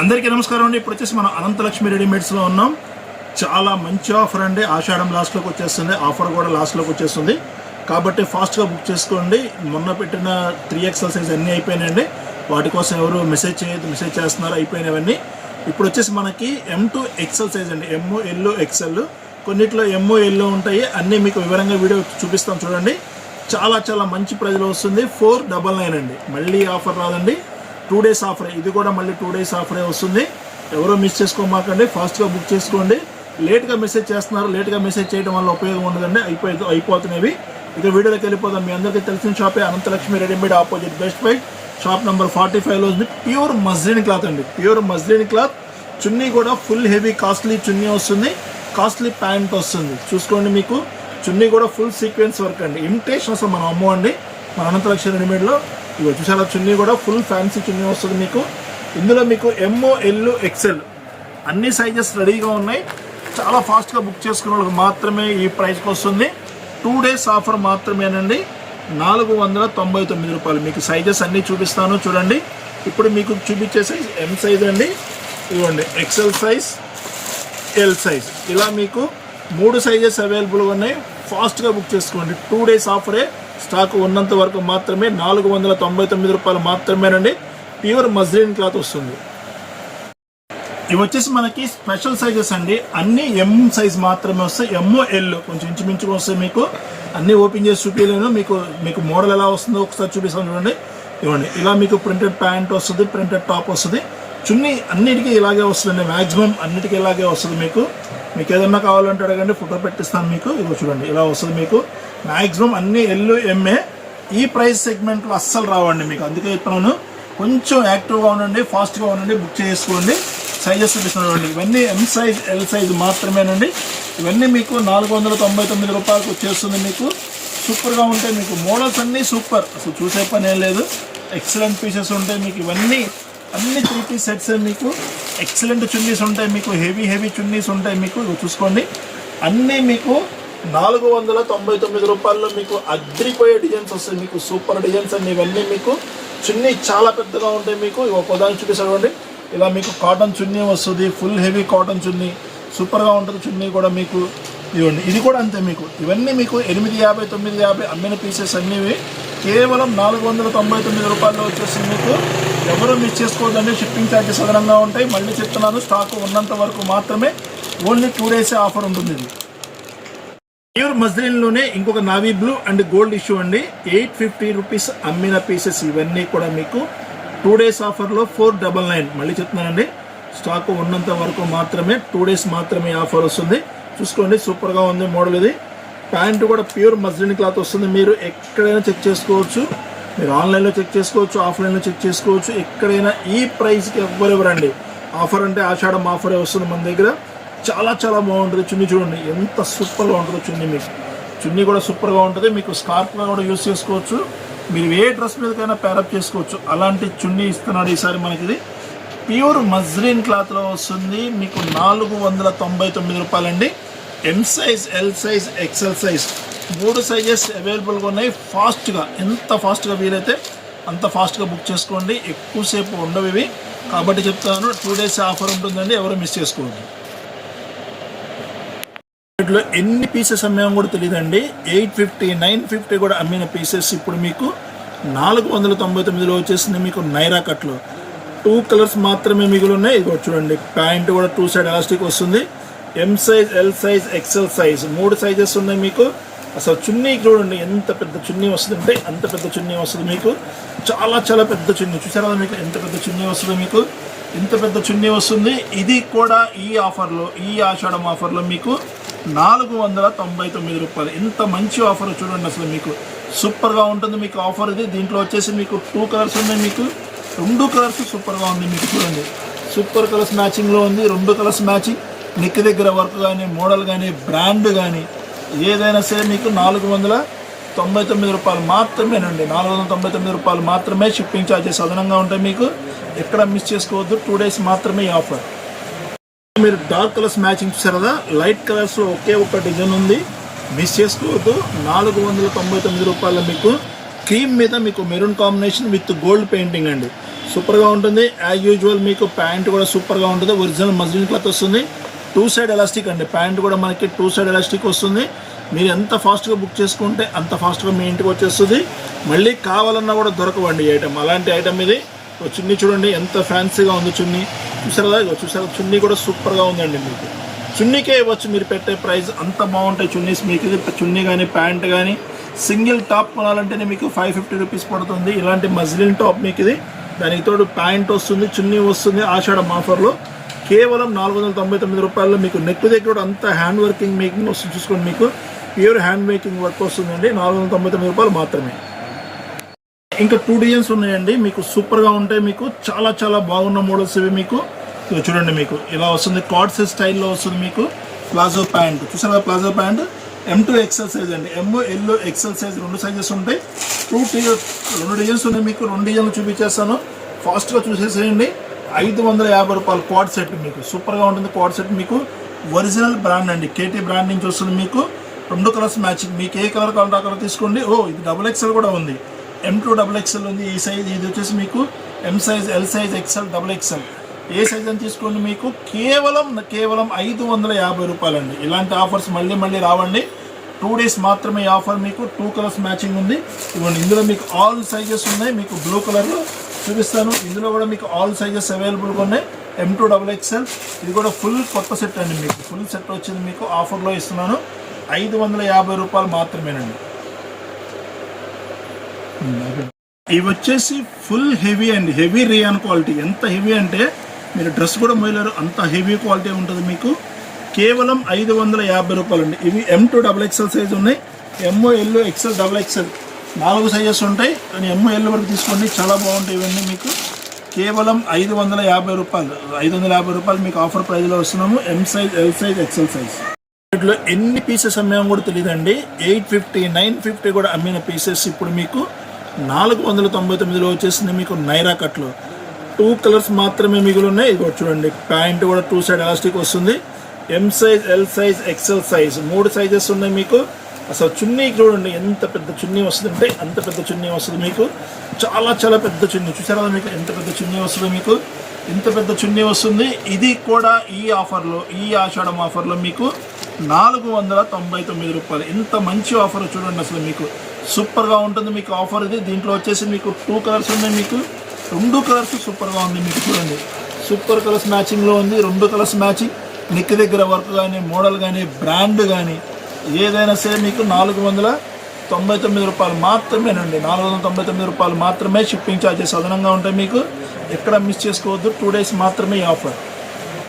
అందరికీ నమస్కారం అండి. ఇప్పుడు వచ్చేసి మనం అనంతలక్ష్మి రెడీమేడ్స్లో ఉన్నాం. చాలా మంచి ఆఫర్ అండి. ఆషాఢం లాస్ట్లోకి వచ్చేస్తుంది. ఆఫర్ కూడా లాస్ట్లోకి వచ్చేస్తుంది. కాబట్టి ఫాస్ట్గా బుక్ చేసుకోండి. మొన్న పెట్టిన త్రీ ఎక్స్ఎల్ సైజ్ అన్నీ అయిపోయినాయండి. వాటి కోసం ఎవరు మెసేజ్ చేయదు మెసేజ్ చేస్తున్నారు అయిపోయినవన్నీ. ఇప్పుడు వచ్చేసి మనకి ఎం టు ఎక్సెల్ సైజ్ అండి. ఎమ్ఓ ఎల్లో ఎక్సెల్ కొన్నిట్లో ఎంఓ ఎల్లో ఉంటాయి. అన్నీ మీకు వివరంగా వీడియో చూపిస్తాం చూడండి. చాలా చాలా మంచి ప్రైజ్లో వస్తుంది. ఫోర్ డబల్ నైన్ అండి. మళ్ళీ ఆఫర్ రాదండి. టూ డేస్ ఆఫరే. ఇది కూడా మళ్ళీ టూ డేస్ ఆఫరే వస్తుంది. ఎవరో మిస్ చేసుకోమాకండి. ఫాస్ట్గా బుక్ చేసుకోండి. లేట్గా మెసేజ్ చేస్తున్నారు. లేట్గా మెసేజ్ చేయడం వల్ల ఉపయోగం ఉండదండి. అయిపోయి అయిపోతున్నవి. ఇక వీడియోలోకి వెళ్ళిపోదాం. మీ అందరికీ తెలిసిన షాపే Ananthalakshmi readymade opposite Best Buy. Shop number forty ఫైవ్లో ఉంది ప్యూర్ మజ్లిన్ క్లాత్ అండి. Pure muslin cloth. చున్నీ కూడా ఫుల్ హెవీ కాస్ట్లీ చున్నీ వస్తుంది. కాస్ట్లీ ప్యాంట్ వస్తుంది. చూసుకోండి మీకు. చున్నీ కూడా ఫుల్ సీక్వెన్స్ వర్క్ అండి. ఇమిటేషన్ అసలు మనం అమ్మో అండి. మన అనంతలక్ష్మి రెడీమేడ్లో. ఇవి చూసారా చున్నీ కూడా ఫుల్ ఫ్యాన్సీ చున్నీ వస్తుంది మీకు. ఇందులో మీకు ఎంఓ ఎల్ ఎక్సెల్ అన్ని సైజెస్ రెడీగా ఉన్నాయి. చాలా ఫాస్ట్గా బుక్ చేసుకున్న వాళ్ళకి మాత్రమే ఈ ప్రైస్కి వస్తుంది. టూ డేస్ ఆఫర్ మాత్రమేనండి. నాలుగు వందల తొంభై తొమ్మిది రూపాయలు. మీకు సైజెస్ అన్నీ చూపిస్తాను చూడండి. ఇప్పుడు మీకు చూపించే సైజ్ ఎం సైజ్ అండి. ఇవ్వండి ఎక్సెల్ సైజ్ ఎల్ సైజ్ ఇలా మీకు మూడు సైజెస్ అవైలబుల్గా ఉన్నాయి. ఫాస్ట్గా బుక్ చేసుకోండి. టూ డేస్ ఆఫరే స్టాక్ ఉన్నంత వరకు మాత్రమే నాలుగు వందల తొంభై తొమ్మిది రూపాయలు మాత్రమేనండి. ప్యూర్ మజ్లిన్ క్లాత్ వస్తుంది. ఇవి వచ్చేసి మనకి స్పెషల్ సైజెస్ అండి. అన్ని ఎం సైజ్ మాత్రమే వస్తాయి. ఎమ్ఓ ఎల్ కొంచెం ఇంచుమించుగా వస్తాయి మీకు. అన్ని ఓపెన్ చేసి చూపించలేను మీకు మీకు మోడల్ ఎలా వస్తుందో ఒకసారి చూపిస్తాను చూడండి. ఇవ్వండి. ఇలా మీకు ప్రింటెడ్ ప్యాంట్ వస్తుంది ప్రింటెడ్ టాప్ వస్తుంది. చున్నీ అన్నిటికీ ఇలాగే వస్తుందండి. మ్యాక్సిమం అన్నిటికీ ఇలాగే వస్తుంది మీకు. మీకు ఏదన్నా కావాలంటే అడగండి ఫోటో పెట్టిస్తాను మీకు. ఇది చూడండి ఇలా వస్తుంది మీకు. మ్యాక్సిమం అన్ని ఎల్లు ఎంఏ ఈ ప్రైస్ సెగ్మెంట్లో అస్సలు రావండి మీకు. అందుకే చెప్తున్నాను కొంచెం యాక్టివ్గా ఉండండి ఫాస్ట్గా ఉండండి బుక్ చేసుకోండి. సైజెస్ చూపిస్తున్నాడు ఇవన్నీ ఎం సైజ్ ఎల్ సైజ్ మాత్రమేనండి. ఇవన్నీ మీకు నాలుగు వందల తొంభై తొమ్మిది రూపాయలకు వచ్చేస్తుంది మీకు. సూపర్గా ఉంటాయి మీకు మోడల్స్ అన్నీ సూపర్ అసలు చూసే పని ఏం లేదు. ఎక్సలెంట్ పీసెస్ ఉంటాయి మీకు. ఇవన్నీ అన్ని త్రీ పీస్ సెట్స్ మీకు ఎక్సలెంట్ చున్నీస్ ఉంటాయి మీకు హెవీ హెవీ చున్నీస్ ఉంటాయి మీకు ఇవి చూసుకోండి. అన్నీ మీకు నాలుగు వందల తొంభై తొమ్మిది రూపాయల్లో మీకు అద్రిపోయే డిజైన్స్ వస్తాయి. మీకు సూపర్ డిజైన్స్ అన్నీ ఇవన్నీ మీకు. చున్నీ చాలా పెద్దగా ఉంటాయి మీకు. ఇవి ఒక ఉదాహరణ చూపిస్తాడు ఇలా మీకు కాటన్ చున్నీ వస్తుంది. Full heavy cotton chunni. సూపర్గా ఉంటుంది చున్నీ కూడా మీకు. ఇవ్వండి. ఇది కూడా అంతే మీకు. ఇవన్నీ మీకు ఎనిమిది యాభై తొమ్మిది యాభై అమ్మిన పీసెస్ అన్నీ కేవలం నాలుగు వందల తొంభై తొమ్మిది రూపాయల్లో వచ్చేసి మీకు. ఎవరు మిస్ చేసుకోవద్దండి షిప్పింగ్ ఛార్జెస్ అదనంగా ఉంటాయి. మళ్ళీ చెప్తున్నాను స్టాక్ ఉన్నంత వరకు మాత్రమే ఓన్లీ టూ డేస్ ఆఫర్ ఉంటుంది ఇది. ప్యూర్ మజ్లిన్లోనే ఇంకొక నావీ బ్లూ అండ్ గోల్డ్ ఇష్యూ అండి. ఎయిట్ ఫిఫ్టీ రూపీస్ అమ్మిన పీసెస్ ఇవన్నీ కూడా మీకు టూ డేస్ ఆఫర్లో ఫోర్ డబల్ నైన్ మళ్ళీ చెప్తున్నానండి స్టాక్ ఉన్నంత వరకు మాత్రమే టూ డేస్ మాత్రమే ఆఫర్ వస్తుంది. చూసుకోండి సూపర్గా ఉంది మోడల్ ఇది. ప్యాంటు కూడా ప్యూర్ మజ్లిన్ క్లాత్ వస్తుంది. మీరు ఎక్కడైనా చెక్ చేసుకోవచ్చు. మీరు ఆన్లైన్లో చెక్ చేసుకోవచ్చు ఆఫ్లైన్లో చెక్ చేసుకోవచ్చు. ఎక్కడైనా ఈ ప్రైస్కి ఎవ్వరెవరండి ఆఫర్ అంటే ఆషాఢం ఆఫరే వస్తుంది మన దగ్గర. చాలా చాలా బాగుంటుంది చున్నీ చూడండి. ఎంత సూపర్గా ఉంటుందో చున్నీ మీకు. చున్నీ కూడా సూపర్గా ఉంటుంది. మీకు స్కార్ప్గా కూడా యూస్ చేసుకోవచ్చు. మీరు ఏ డ్రెస్ మీదకైనా ప్యారప్ చేసుకోవచ్చు. అలాంటి చున్నీ ఇస్తున్నాడు ఈసారి మనకి ఇది ప్యూర్ మజ్లిన్ క్లాత్లో వస్తుంది. మీకు నాలుగు వందల తొంభై తొమ్మిది రూపాయలండి. M size L size XL size మూడు సైజెస్ అవైలబుల్గా ఉన్నాయి. ఫాస్ట్గా ఎంత ఫాస్ట్గా వీలైతే అంత ఫాస్ట్గా బుక్ చేసుకోండి. ఎక్కువసేపు ఉండవు ఇవి. కాబట్టి చెప్తాను టూ డేస్ ఆఫర్ ఉంటుందండి ఎవరు మిస్ చేసుకోవద్దు. వీటిలో ఎన్ని పీసెస్ అమ్మామో కూడా తెలియదండి ఎయిట్ ఫిఫ్టీ నైన్ ఫిఫ్టీ కూడా అమ్మిన పీసెస్ ఇప్పుడు మీకు నాలుగు వందల తొంభై తొమ్మిదిలో వచ్చేసింది మీకు నైరా కట్లో. టూ కలర్స్ మాత్రమే మిగిలి ఉన్నాయి. ఇది చూడండి ప్యాంట్ కూడా టూ సైడ్ ఎలాస్టిక్ వస్తుంది. M size L size XL size మూడు సైజెస్ ఉన్నాయి మీకు. అసలు చున్నీ చూడండి ఎంత పెద్ద చున్నీ వస్తుంది అంటే అంత పెద్ద చున్నీ వస్తుంది మీకు. చాలా చాలా పెద్ద చున్నీ. చూసారా మీకు? ఎంత పెద్ద చున్నీ వస్తుంది మీకు? ఇంత పెద్ద చున్నీ వస్తుంది. ఇది కూడా ఈ ఆఫర్లో ఈ ఆషాఢం ఆఫర్లో మీకు నాలుగు వందల తొంభై తొమ్మిది రూపాయలు. ఇంత మంచి ఆఫర్ చూడండి అసలు మీకు. సూపర్గా ఉంటుంది మీకు ఆఫర్ ఇది. దీంట్లో వచ్చేసి మీకు టూ కలర్స్ ఉన్నాయి మీకు. రెండు కలర్స్ సూపర్గా ఉంది మీకు చూడండి. సూపర్ కలర్స్ మ్యాచింగ్లో ఉంది. రెండు కలర్స్ మ్యాచింగ్. నెక్ దగ్గర వర్క్ కానీ మోడల్ కానీ బ్రాండ్ కానీ ఏదైనా సరే మీకు నాలుగు వందల తొంభై తొమ్మిది రూపాయలు మాత్రమేనండి. నాలుగు వందల తొంభై తొమ్మిది రూపాయలు మాత్రమే షిప్పింగ్ ఛార్జెస్ అదనంగా ఉంటాయి మీకు. ఎక్కడ మిస్ చేసుకోవద్దు. టూ డేస్ మాత్రమే ఈ ఆఫర్. మీరు డార్క్ కలర్స్ మ్యాచింగ్ చూసారు కదా? లైట్ కలర్స్లో ఒకే ఒక డిజైన్ ఉంది. మిస్ చేసుకోవద్దు. నాలుగు వందల తొంభై తొమ్మిది రూపాయల మీకు. క్రీమ్ మీద మీకు maroon combination with gold painting అండి. సూపర్గా ఉంటుంది. యాజ్ యూజువల్ మీకు ప్యాంట్ కూడా సూపర్గా ఉంటుంది. ఒరిజినల్ మజ్లిన్ క్లాత్ వస్తుంది. టూ సైడ్ ఎలాస్టిక్ అండి. ప్యాంట్ కూడా మనకి టూ సైడ్ ఎలాస్టిక్ వస్తుంది. మీరు ఎంత ఫాస్ట్గా బుక్ చేసుకుంటే అంత ఫాస్ట్గా మీ ఇంటికి వచ్చేస్తుంది. మళ్ళీ కావాలన్నా కూడా దొరకవండి ఈ ఐటమ్ అలాంటి ఐటమ్ ఇది. చున్నీ చూడండి ఎంత ఫ్యాన్సీగా ఉంది చున్నీ. చూసారా? చూసారా? చున్నీ కూడా సూపర్గా ఉందండి మీకు. చున్నీకే ఇవ్వచ్చు మీరు పెట్టే ప్రైస్. అంత బాగుంటాయి చున్నీస్ మీకు. ఇది చున్నీ కానీ ప్యాంట్ కానీ సింగిల్ టాప్ కొనాలంటేనే మీకు ఫైవ్ ఫిఫ్టీ రూపీస్ పడుతుంది. ఇలాంటి మజ్లిన్ టాప్ మీకు ఇది. దానికి తోడు ప్యాంట్ వస్తుంది చున్నీ వస్తుంది ఆషాఢం ఆఫర్లో. కేవలం నాలుగు వందల తొంభై తొమ్మిది రూపాయల్లో మీకు నెక్ దగ్గర కూడా అంతా హ్యాండ్ వర్కింగ్ మేకింగ్ వస్తుంది. చూసుకోండి మీకు. ప్యూర్ హ్యాండ్ మేకింగ్ వర్క్ వస్తుందండి. నాలుగు వందల తొంభై తొమ్మిది రూపాయలు మాత్రమే. ఇంకా టూ డిజైన్స్ ఉన్నాయండి. మీకు సూపర్గా ఉంటాయి మీకు. చాలా చాలా బాగున్న మోడల్స్ ఇవి మీకు. చూడండి మీకు. ఇలా వస్తుంది. కార్డ్స్ స్టైల్లో వస్తుంది మీకు. ప్లాజో ప్యాంట్ చూసారా palazzo pant M to XL size అండి. ఎమ్ ఎల్ ఎక్సెల్ సైజ్ రెండు సైజెస్ ఉంటాయి. టూ టీ రెండు డిజైన్స్ ఉన్నాయి మీకు. రెండు డిజైన్లు చూపించేస్తాను. ఫాస్ట్గా చూసేసేయండి. ఐదు వందల యాభై రూపాయలు క్వాడ్ సెట్ మీకు. సూపర్గా ఉంటుంది క్వాడ్ సెట్ మీకు. ఒరిజినల్ బ్రాండ్ అండి. కేటీ బ్రాండ్ నుంచి వస్తుంది మీకు. రెండు కలర్స్ మ్యాచింగ్ మీకు ఏ కలర్ కావాలంటే ఆ కలర్ తీసుకోండి. ఓ ఇది డబుల్ ఎక్స్ఎల్ కూడా ఉంది. ఎం టూ డబుల్ ఎక్స్ఎల్ ఉంది. ఈ సైజ్ ఇది వచ్చేసి మీకు M size L size XL double XL ఏ సైజ్ అని తీసుకోండి మీకు. కేవలం కేవలం ఐదు వందల యాభై రూపాయలండి. ఇలాంటి ఆఫర్స్ మళ్ళీ మళ్ళీ రావండి. టూ డేస్ మాత్రమే ఆఫర్ మీకు. టూ కలర్స్ మ్యాచింగ్ ఉంది. ఇవ్వండి. ఇందులో మీకు ఆల్ సైజెస్ ఉన్నాయి. మీకు బ్లూ కలర్లో చూపిస్తాను. ఇందులో కూడా మీకు ఆల్ సైజెస్ అవైలబుల్గా ఉన్నాయి. ఎం టూ డబుల్ ఎక్స్ఎల్ ఇది కూడా ఫుల్ కొత్త సెట్ అండి మీకు. ఫుల్ సెట్ వచ్చింది మీకు ఆఫర్లో ఇస్తున్నాను. ఐదు వందల యాభై రూపాయలు మాత్రమేనండి. ఇవి వచ్చేసి ఫుల్ హెవీ అండి. హెవీ రియాన్ క్వాలిటీ ఎంత హెవీ అంటే మీరు డ్రెస్ కూడా మొయ్యలేరు. అంత హెవీ క్వాలిటీ ఉంటుంది మీకు. కేవలం ఐదు వందల యాభై రూపాయలు అండి ఇవి M to double XL size ఉన్నాయి. M L XL double XL నాలుగు సైజెస్ ఉంటాయి. కానీ ఎంఓ వరకు తీసుకోండి. చాలా బాగుంటాయి ఇవన్నీ మీకు. కేవలం ఐదు వందల యాభై రూపాయలు. ఐదు వందల యాభై రూపాయలు మీకు ఆఫర్ ప్రైస్లో వస్తున్నాము. M size L size XL size వీటిలో ఎన్ని పీసెస్ అమ్మామో కూడా తెలియదండి ఎయిట్ ఫిఫ్టీ నైన్ ఫిఫ్టీ కూడా అమ్మిన పీసెస్ ఇప్పుడు మీకు నాలుగు వందల తొంభై తొమ్మిదిలో వచ్చేసింది మీకు నైరా కట్లు. టూ కలర్స్ మాత్రమే మిగిలి ఉన్నాయి. ఇది చూడండి. ప్యాంట్ కూడా టూ సైడ్ ఎలాస్టిక్ వస్తుంది. M size L size XL size మూడు సైజెస్ ఉన్నాయి మీకు. అసలు చున్నీ చూడండి ఎంత పెద్ద చున్నీ వస్తుందంటే అంత పెద్ద చున్నీ వస్తుంది మీకు. చాలా చాలా పెద్ద చున్నీ. చూసారా మీకు ఎంత పెద్ద చున్నీ వస్తుందో మీకు? ఇంత పెద్ద చున్నీ వస్తుంది. ఇది కూడా ఈ ఆఫర్లో ఈ ఆషాఢం ఆఫర్లో మీకు నాలుగు వందల తొంభై తొమ్మిది రూపాయలు. ఇంత మంచి ఆఫర్ చూడండి అసలు మీకు. సూపర్గా ఉంటుంది మీకు ఆఫర్ ఇది. దీంట్లో వచ్చేసి మీకు టూ కలర్స్ ఉన్నాయి మీకు. రెండు కలర్స్ సూపర్గా ఉంది మీకు చూడండి. సూపర్ కలర్స్ మ్యాచింగ్లో ఉంది. రెండు కలర్స్ మ్యాచింగ్. నెక్ దగ్గర వర్క్ కానీ మోడల్ కానీ బ్రాండ్ కానీ ఏదైనా సరే మీకు నాలుగు వందల తొంభై తొమ్మిది రూపాయలు మాత్రమేనండి నాలుగు వందల తొంభై తొమ్మిది రూపాయలు మాత్రమే షిప్పింగ్ ఛార్జెస్ అదనంగా ఉంటాయి మీకు. ఎక్కడ మిస్ చేసుకోవద్దు. టూ డేస్ మాత్రమే ఆఫర్.